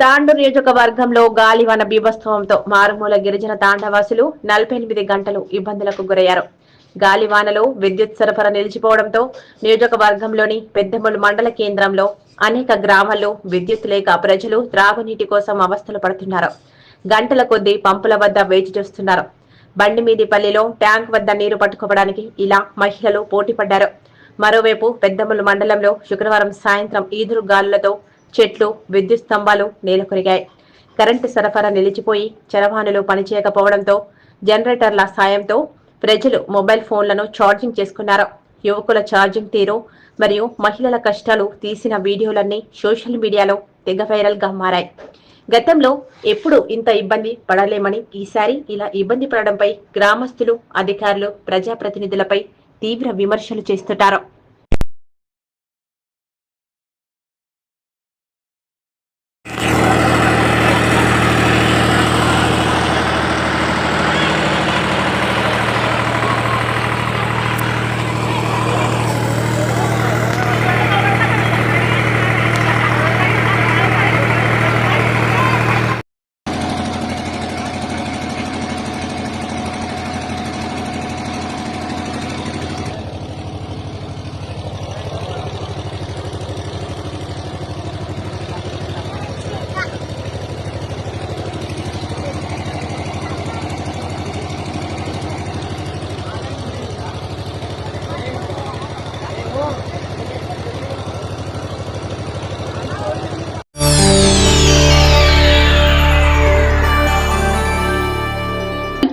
తాండూరు నియోజకవర్గంలో గాలివాన బీభత్సవంతో మారుమూల గిరిజన తాండవాసులు నలభై ఎనిమిది గంటలు ఇబ్బందులకు గురయ్యారు. గాలివానలో విద్యుత్ సరఫరా నిలిచిపోవడంతో నియోజకవర్గంలోని పెద్దమూలు మండల కేంద్రంలో అనేక గ్రామాల్లో విద్యుత్ లేక ప్రజలు త్రాగునీటి కోసం అవస్థలు పడుతున్నారు. గంటల కొద్దీ పంపుల వద్ద వేచి చూస్తున్నారు. బండి మీది పల్లిలో ట్యాంక్ వద్ద నీరు పట్టుకోవడానికి ఇలా మహిళలు పోటీ పడ్డారు మరోవైపు పెద్దమూలు మండలంలో శుక్రవారం సాయంత్రం ఈదురు గాలులతో చెట్లు విద్యుత్ స్తంభాలు నేలకొరిగాయి కరెంటు సరఫరా నిలిచిపోయి చరవాణులు పనిచేయకపోవడంతో జనరేటర్ల సాయంతో ప్రజలు మొబైల్ ఫోన్లను ఛార్జింగ్ చేసుకున్నారు. యువకుల ఛార్జింగ్ తీరు మరియు మహిళల కష్టాలు తీసిన వీడియోలన్నీ సోషల్ మీడియాలో తెగ వైరల్గా మారాయి. గతంలో ఎప్పుడు ఇంత ఇబ్బంది పడలేమని ఈసారి ఇలా ఇబ్బంది పడడంపై గ్రామస్తులు అధికారులు ప్రజాప్రతినిధులపై తీవ్ర విమర్శలు చేస్తుంటారు.